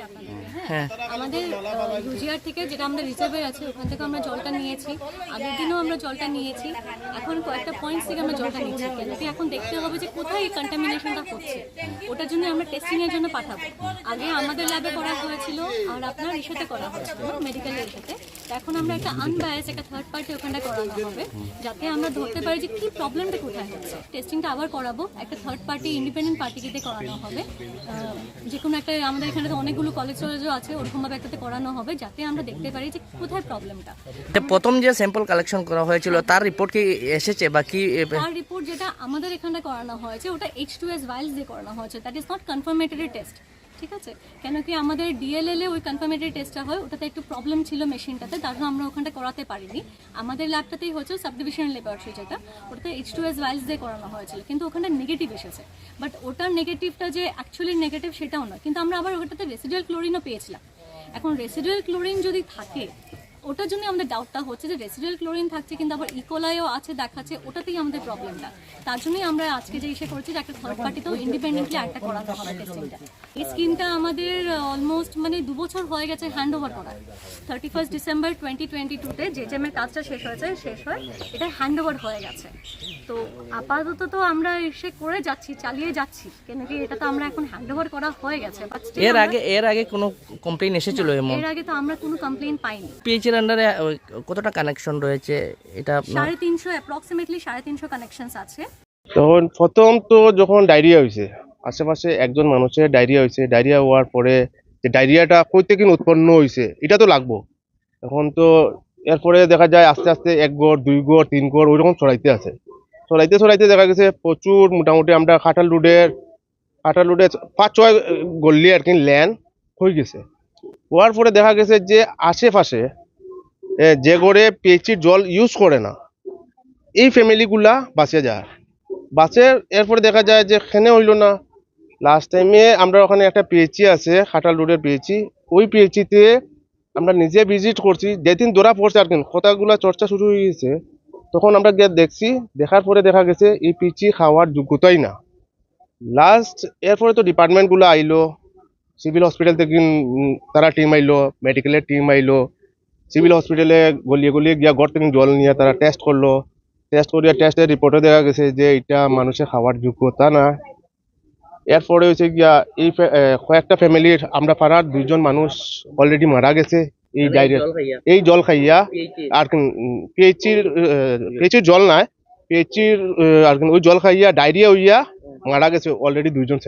হ্যাঁ? হ্যাঁ। আমাদের রুজিয়ার থেকে যেটা আমরা রিজার্ভে আছে, ওখান থেকে আমরা জলটা নিয়েছি। আগের দিনও আমরা জলটা নিয়েছি। এখন কয়েকটা পয়েন্টস থেকে আমরা জলটা নিচ্ছি। কিন্তু এখন দেখতে হবে যে কোথায় এই কন্টামিনেশনটা হচ্ছে। ওটার জন্য আমরা টেস্টিংয়ের জন্য পাঠাবো। আগে আমাদের ল্যাবে করা হয়েছিল, আর আপনার ইসাতে করা হয়েছিল মেডিকেলের সাথে এখন আমরা একটা আনবায়াস একটা থার্ড পার্টি ওখানটা করানো হবে, যাতে আমরা ধরতে পারি যে কি প্রবলেমটা কোথায় হচ্ছে। টেস্টিংটা আবার করাবো, একটা থার্ড পার্টি ইন্ডিপেন্ডেন্ট পার্টিকে করানো হবে। যে কোনো একটা, আমাদের এখানে তো অনেকগুলো কলেজ টলেজও আছে একটাতে করানো হবে যাতে আমরা দেখতে পারি যে কোথায় প্রবলেমটা প্রথম যে স্যাম্পল কালেকশন করা হয়েছিল তার রিপোর্ট কি এসেছে বা কি তার রিপোর্ট যেটা আমাদের এখানে করানো হয়েছে ওটা এইচ টু এস ভাইলস দিয়ে করানো হয়েছে। That is not confirmatory test ঠিক আছে? কেন কি আমাদের ডিএলএল এ ওই কনফার্মেটরি টেস্টটা হয় ওটাতে একটু প্রবলেম ছিল মেশিনটাতে তার জন্য আমরা ওখানটা করাতে পারিনি। আমাদের ল্যাবটাতেই হচ্ছে সাব ডিভিশন ল্যাবরেটরি যেটা ওটাতে এইচ টু এস ভাইলস দিয়ে করানো হয়েছিল কিন্তু ওখানে নেগেটিভ এসেছে। বাট ওটার নেগেটিভটা যে অ্যাকচুয়ালি নেগেটিভ সেটাও নয় কিন্তু আমরা আবার ওটাতে রেসিডুয়াল ক্লোরিনও পেয়েছিলাম। এখন রেসিডুয়াল ক্লোরিন যদি থাকে ওটার জন্য আমাদের ডাউটটা হচ্ছে যে রেসিডুয়াল ক্লোরিন থাকছে কিন্তু আবার ইকোলাইও আছে দেখাচ্ছে ওটাতেই আমাদের প্রবলেমটা তার জন্যই আমরা আজকে যে ইসে করছি যে একটা থার্ড পার্টিতেও ইন্ডিপেন্ডেন্টলি একটা করাতে হবে টেস্টিংটা এই স্কিমটা আমাদের অলমোস্ট মানে দু বছর হয়ে গেছে হ্যান্ড ওভার করা thirty first December twenty twenty টুতে যে জেমের কাজটা শেষ হয়েছে শেষ হয় এটা হ্যান্ড ওভার হয়ে গেছে। তো আপাতত তো আমরা এসে করে যাচ্ছি চালিয়ে যাচ্ছি। কেন কি এটা তো আমরা এখন হ্যান্ড ওভার করা হয়ে গেছে এর আগে এর আগে কোনো কমপ্লেন এসেছিল এর আগে তো আমরা কোনো কমপ্লেন পাইনি। পিএইচের আন্ডারে কতটা কানেকশন রয়েছে? এটা আপনার সাড়ে তিনশো অ্যাপ্রক্সিমেটলি সাড়ে তিনশো কানেকশনস আছে। তখন প্রথম তো যখন ডায়রিয়া হয়েছে আশেপাশে একজন মানুষের ডায়রিয়া হয়েছে ডায়রিয়া হওয়ার পরে যে ডায়রিয়াটা কই থেকে উৎপন্ন হয়েছে এটা তো লাগবো। এখন তো এরপরে দেখা যায় আস্তে আস্তে এক গড় দুই গড় তিন গড় ওইরকম ছড়াইতে আছে। ছড়াইতে ছড়াইতে দেখা গেছে প্রচুর মোটামুটি আমরা খাটাল রোডের খাটাল রোডে পাঁচ ছয় গল্লি আর কি ল্যান্ড হয়ে গেছে। হওয়ার পরে দেখা গেছে যে আশেপাশে যে গড়ে পিএইচির জল ইউজ করে না, এই ফ্যামিলিগুলা বাঁচে যায়। বাসের এরপরে দেখা যায় যে খেনে হইল না। লাস্ট টাইমে আমরা ওখানে একটা পিএইচি আছে খাটাল রোডের পিএইচি ওই পিএইচিতে আমরা নিজে ভিজিট করছি। যেদিন ধরা পড়ছে আর কি, কথাগুলো চর্চা শুরু হয়ে গেছে, তখন আমরা গিয়ে দেখছি, দেখার পরে দেখা গেছে এই পিচি খাওয়ার যোগ্যতাই না। লাস্ট এরপরে তো ডিপার্টমেন্টগুলো আইলো সিভিল হসপিটাল থেকে তারা টিম আইলো মেডিকেলের টিম আইলো সিভিল হসপিটালে গলিয়ে গলিয়ে গিয়া ঘর থেকে জল নিয়ে তারা টেস্ট করল। টেস্ট করিয়া টেস্টের রিপোর্টে দেখা গেছে যে এটা মানুষের খাওয়ার যোগ্যতা না। এরপরে হচ্ছে গিয়া এই কয়েকটা ফ্যামিলির আমরা পাড়ার দুইজন মানুষ অলরেডি মারা গেছে এই ডায়রিয়া এই জল খাইয়া আর পিএইচির পিএইচির জল নাই। পিএইচির আর ওই জল খাইয়া ডায়রিয়া হইয়া মারা গেছে অলরেডি দুইজন